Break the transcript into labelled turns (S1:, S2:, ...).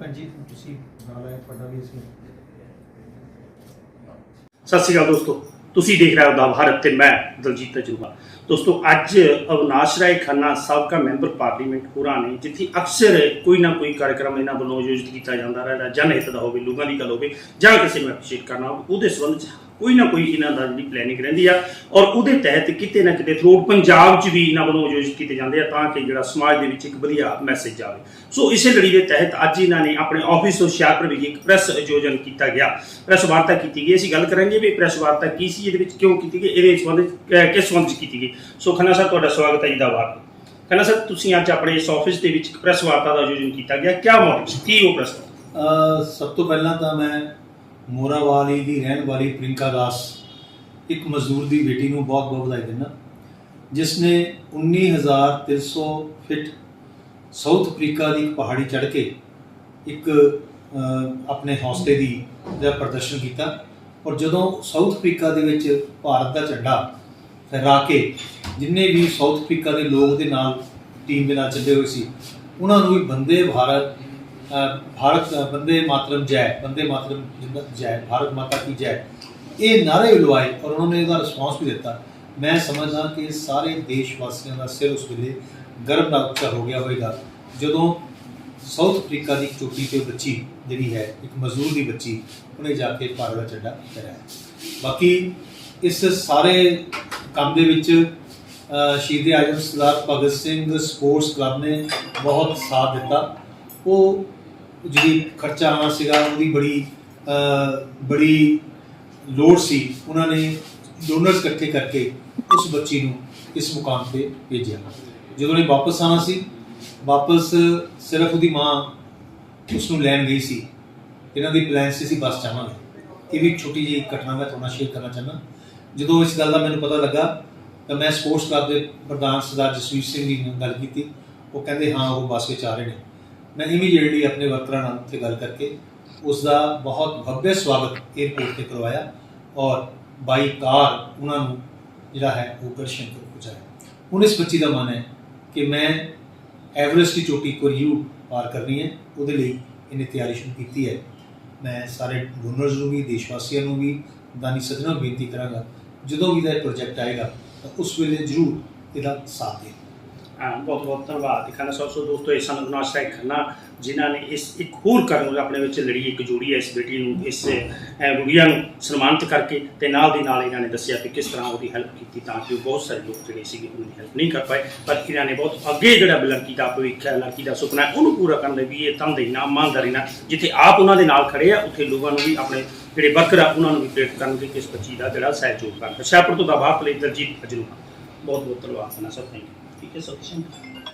S1: ਹਾਂਜੀ ਤੁਸੀਂ ਨਾਲ ਆਏ, ਤੁਹਾਡਾ ਵੀ ਅਸੀਂ
S2: ਸਤਿ ਸ਼੍ਰੀ ਅਕਾਲ ਦੋਸਤੋ। ਤੁਸੀਂ ਦੇਖ ਰਹੇ ਹੋ ਦਾ ਭਾਰਤ ਤੇ ਮੈਂ ਦਲਜੀਤ ਤਜਰਬਾ। ਦੋਸਤੋ, ਅੱਜ ਅਵਨਾਸ਼ ਰਾਏ ਖੰਨਾ ਸਾਬਕਾ ਮੈਂਬਰ ਪਾਰਲੀਮੈਂਟ ਹੋਰਾਂ ਨੇ, ਜਿੱਥੇ ਅਕਸਰ ਕੋਈ ਨਾ ਕੋਈ ਕਾਰਜਕ੍ਰਮ ਇਹਨਾਂ ਵੱਲੋਂ ਆਯੋਜਿਤ ਕੀਤਾ ਜਾਂਦਾ ਰਹਿੰਦਾ ਜਨ ਹਿੱਤ ਦਾ ਹੋਵੇ, ਲੋਕਾਂ ਦੀ ਗੱਲ ਹੋਵੇ, ਜਾਂ ਕਿਸੇ ਨੂੰ ਐਪਰੀਸ਼ੀਏਟ ਕਰਨਾ ਹੋਵੇ, ਉਹਦੇ ਸੰਬੰਧ ਕੋਈ ਨਾ ਕੋਈ ਇਹਨਾਂ ਦਾ ਜਿਹੜੀ ਪਲੈਨਿੰਗ ਰਹਿੰਦੀ ਆ ਔਰ ਉਹਦੇ ਤਹਿਤ ਕਿਤੇ ਨਾ ਕਿਤੇ ਥਰੂ ਪੰਜਾਬ 'ਚ ਵੀ ਇਹਨਾਂ ਵੱਲੋਂ ਆਯੋਜਿਤ ਕੀਤੇ ਜਾਂਦੇ ਆ ਤਾਂ ਕਿ ਜਿਹੜਾ ਸਮਾਜ ਦੇ ਵਿੱਚ ਇੱਕ ਵਧੀਆ ਮੈਸੇਜ ਜਾਵੇ। ਸੋ ਇਸੇ ਲੜੀ ਦੇ ਤਹਿਤ ਅੱਜ ਇਹਨਾਂ ਨੇ ਆਪਣੇ ਆਫਿਸ ਹੁਸ਼ਿਆਰਪੁਰ ਵਿਖੇ ਇੱਕ ਪ੍ਰੈਸ ਆਯੋਜਨ ਕੀਤਾ ਗਿਆ। ਪ੍ਰੈਸ ਵਾਰਤਾ ਕੀਤੀ ਗਈ। ਅਸੀਂ ਗੱਲ ਕਰਾਂਗੇ ਵੀ ਪ੍ਰੈਸ ਵਾਰਤਾ ਕੀ ਸੀ, ਇਹਦੇ ਵਿੱਚ ਕਿਉਂ ਕੀਤੀ ਗਈ, ਇਹਦੇ ਸੰਬੰਧ ਕਿਸ ਸੰਬੰਧ ਕੀਤੀ ਗਈ। ਸੋ ਖੰਨਾ ਸਾਹਿਬ, ਤੁਹਾਡਾ ਸਵਾਗਤ ਹੈ ਜੀ ਦਾ ਵਾਰ ਖੰਨਾ ਸਾਹਿਬ, ਤੁਸੀਂ ਅੱਜ ਆਪਣੇ ਇਸ ਆਫਿਸ ਦੇ ਵਿੱਚ ਇੱਕ ਪ੍ਰੈਸ ਵਾਰਤਾ ਦਾ ਆਯੋਜਨ ਕੀਤਾ ਗਿਆ। ਕੀ ਮੋਟਿਵ ਸੀ? ਕੀ ਉਹ ਪ੍ਰੈਸ
S1: ਸਭ ਤੋਂ ਪਹਿਲਾਂ ਤਾਂ ਮੈਂ ਮੋਰਾਵਾਲੀ ਦੀ ਰਹਿਣ ਵਾਲੀ ਪ੍ਰਿੰਕਾ ਦਾਸ ਇੱਕ ਮਜ਼ਦੂਰ ਦੀ ਬੇਟੀ ਨੂੰ ਬਹੁਤ ਬਹੁਤ ਵਧਾਈ ਦਿੰਦਾ। ਜਿਸ ਨੇ 19300 ਫਿਟ ਸਾਊਥ ਅਫਰੀਕਾ ਦੀ ਇੱਕ ਪਹਾੜੀ ਚੜ੍ਹ ਕੇ ਇੱਕ ਆਪਣੇ ਹੌਸਲੇ ਦੀ ਦਾ ਪ੍ਰਦਰਸ਼ਨ ਕੀਤਾ ਔਰ ਜਦੋਂ ਸਾਊਥ ਅਫਰੀਕਾ ਦੇ ਵਿੱਚ ਭਾਰਤ ਦਾ ਝੰਡਾ ਫਹਿਰਾ ਕੇ ਜਿੰਨੇ ਵੀ ਸਾਊਥ ਅਫਰੀਕਾ ਦੇ ਲੋਕ ਦੇ ਨਾਲ ਟੀਮ ਦੇ ਨਾਲ ਚੱਲੇ ਹੋਏ ਸੀ, ਉਹਨਾਂ ਨੂੰ ਵੀ ਬੰਦੇ ਭਾਰਤ ਭਾਰਤ ਬੰਦੇ ਮਾਤਰਮ ਜੈ ਬੰਦੇ ਮਾਤਰਮ ਜੈ ਭਾਰਤ ਮਾਤਾ ਕੀ ਜੈ। ਇਹ ਨਾਰੇ ਲਵਾਏ ਔਰ ਉਹਨਾਂ ਨੇ ਇਹਦਾ ਰਿਸਪਾਂਸ ਵੀ ਦਿੱਤਾ। ਮੈਂ ਸਮਝਦਾ ਕਿ ਸਾਰੇ ਦੇਸ਼ ਵਾਸੀਆਂ ਦਾ ਸਿਰ ਉਸ ਵੇਲੇ ਗਰਭ ਨਾਲ ਉੱਚਾ ਹੋ ਗਿਆ ਹੋਵੇਗਾ। ਜਦੋਂ ਸਾਊਥ ਅਫਰੀਕਾ ਦੀ ਚੋਟੀ ਤੇ ਬੱਚੀ ਜਿਹੜੀ ਹੈ ਇੱਕ ਮਜ਼ਦੂਰ ਦੀ ਬੱਚੀ ਉਹਨੇ ਜਾ ਕੇ ਭਾਰਤ ਦਾ ਝੰਡਾ ਫਹਿਰਾਇਆ। ਬਾਕੀ ਇਸ ਸਾਰੇ ਕੰਮ ਦੇ ਵਿੱਚ ਅ, ਸ਼ਹੀਦ ਆਜਮ ਸਰਦਾਰ ਭਗਤ ਸਿੰਘ ਸਪੋਰਟਸ ਕਲੱਬ ਨੇ ਬਹੁਤ ਸਾਥ ਦਿੱਤਾ। ਉਹ ਜਿਹੜੀ ਖਰਚਾ ਆਉਣਾ ਸੀਗਾ, ਉਹਦੀ ਬੜੀ ਬੜੀ ਲੋੜ ਸੀ। ਉਹਨਾਂ ਨੇ ਡੋਨਰਸ ਇਕੱਠੇ ਕਰਕੇ ਉਸ ਬੱਚੀ ਨੂੰ ਇਸ ਮੁਕਾਮ ਤੇ ਭੇਜਿਆ। ਜਦੋਂ ਇਹ ਵਾਪਸ ਆਉਣਾ ਸੀ, ਵਾਪਸ ਸਿਰਫ ਉਹਦੀ ਮਾਂ ਉਸ ਨੂੰ ਲੈਣ ਗਈ ਸੀ। ਇਹਨਾਂ ਦੀ ਪਲਾਨ ਸੀ ਅਸੀਂ ਬੱਸ ਜਾਵਾਂਗੇ। ਇਹ ਵੀ ਛੋਟੀ ਜਿਹੀ ਘਟਨਾ ਮੈਂ ਤੁਹਾਡੇ ਨਾਲ ਸ਼ੇਅਰ ਕਰਨਾ ਚਾਹੁੰਦਾ। ਜਦੋਂ ਇਸ ਗੱਲ ਦਾ ਮੈਨੂੰ ਪਤਾ ਲੱਗਾ, ਤਾਂ ਮੈਂ ਸਪੋਰਟਸ ਕਲੱਬ ਦੇ ਪ੍ਰਧਾਨ ਸਰਦਾਰ ਜਸਵੀਰ ਸਿੰਘ ਜੀ ਨਾਲ ਗੱਲ ਕੀਤੀ। ਉਹ ਕਹਿੰਦੇ, ਹਾਂ, ਉਹ ਬੱਸ ਵਿੱਚ ਆ ਰਹੇ ਨੇ। ਮੈਂ ਇਮੀਡੀਏਟਲੀ ਆਪਣੇ ਵਰਕਰਾਂ ਨਾਲ ਉੱਥੇ ਗੱਲ ਕਰਕੇ ਉਸ ਦਾ ਬਹੁਤ ਭਵਯ ਸਵਾਗਤ 에어ਪੋਰਟ ਤੇ ਕਰਵਾਇਆ ਔਰ ਬਾਈ ਕਾਰ ਉਹਨਾਂ ਨੂੰ ਜਿਹੜਾ ਹੈ ਉਹ ਦਰਸ਼ਨ ਕਰ ਪਹੁੰਚਾਇਆ। ਹੁਣ ਇਸ ਬੱਚੀ ਦਾ ਮਨ ਹੈ ਕਿ ਮੈਂ ਐਵਰੈਸਟ ਦੀ ਚੋਟੀ ਕੋਰੀਊ ਪਾਰ ਕਰਨੀ ਹੈ, ਉਹਦੇ ਲਈ ਇਹਨੇ ਤਿਆਰੀ ਸ਼ੁਰੂ ਕੀਤੀ ਹੈ। ਮੈਂ ਸਾਰੇ ਡੋਨਰਸ ਨੂੰ ਵੀ, ਦੇਸ਼ਵਾਸੀਆਂ ਨੂੰ ਵੀ, ਦਾਨੀ ਸੱਜਣਾ ਬੇਨਤੀ ਕਰਾਂਗਾ, ਜਦੋਂ ਵੀ ਦਾ ਪ੍ਰੋਜੈਕਟ ਆਏਗਾ ਤਾਂ ਉਸ ਵੇਲੇ ਜ਼ਰੂਰ ਇਹਦਾ ਸਾਥ ਦੇਣਾ।
S2: ਬਹੁਤ ਬਹੁਤ ਧੰਨਵਾਦ। ਖੰਨਾ ਸਾਹਿਬ ਸੋ ਦੋਸਤੋ ਇਹ ਸਨ ਅਵਨਾਸ਼ ਰਾਏ ਖੰਨਾ ਜਿਨ੍ਹਾਂ ਨੇ ਇਸ ਇੱਕ ਹੋਰ ਕਰਨ ਆਪਣੇ ਵਿੱਚ ਲੜੀ ਇੱਕ ਜੋੜੀ ਹੈ ਇਸ ਬੇਟੀ ਨੂੰ ਇਸ ਅਹ, ਗੁੜੀਆ ਨੂੰ ਸਨਮਾਨਿਤ ਕਰਕੇ ਤੇ ਨਾਲ ਦੀ ਨਾਲ ਇਹਨਾਂ ਨੇ ਦੱਸਿਆ ਕਿ ਕਿਸ ਤਰ੍ਹਾਂ ਉਹਦੀ ਹੈਲਪ ਕੀਤੀ ਤਾਂ ਕਿ ਉਹ ਬਹੁਤ ਸਾਰੇ ਲੋਕ ਜਿਹੜੇ ਸੀਗੇ ਉਹਨਾਂ ਦੀ ਹੈਲਪ ਨਹੀਂ ਕਰ ਪਾਏ। ਪਰ ਇਹਨਾਂ ਨੇ ਬਹੁਤ ਅੱਗੇ ਜਿਹੜਾ ਲੜਕੀ ਦਾ ਭਵਿੱਖ ਹੈ ਲੜਕੀ ਦਾ ਸੁਪਨਾ ਹੈ ਉਹਨੂੰ ਪੂਰਾ ਕਰਨ ਦੇ ਵੀ ਇਹ ਤਨਦੇਹੀ ਨਾਲ ਇਮਾਨਦਾਰੀ ਨਾਲ ਜਿੱਥੇ ਆਪ ਉਹਨਾਂ ਦੇ ਨਾਲ ਖੜੇ ਆ ਉੱਥੇ ਲੋਕਾਂ ਨੂੰ ਵੀ ਆਪਣੇ ਜਿਹੜੇ ਵਰਕਰ ਆ ਉਹਨਾਂ ਨੂੰ ਵੀ ਪ੍ਰੇਰਿਤ ਕਰਨਗੇ ਕਿ ਇਸ ਬੱਚੀ ਦਾ ਜਿਹੜਾ ਸਹਿਯੋਗ ਕਰਨ। ਸ਼ਾਹਪੁਰ ਤੋਂ ਦਾ ਬਾਪ ਲਈ ਦਰਜੀਤ ਅਜਨੂਆ ਬਹੁਤ ਬਹੁਤ ਧੰਨਵਾਦ ਖੰਨਾ ਸਾਹਿਬ ਥੈਂਕ ਯੂ ਠੀਕ ਹੈ ਸਤਿ ਸ਼੍ਰੀ ਅਕਾਲ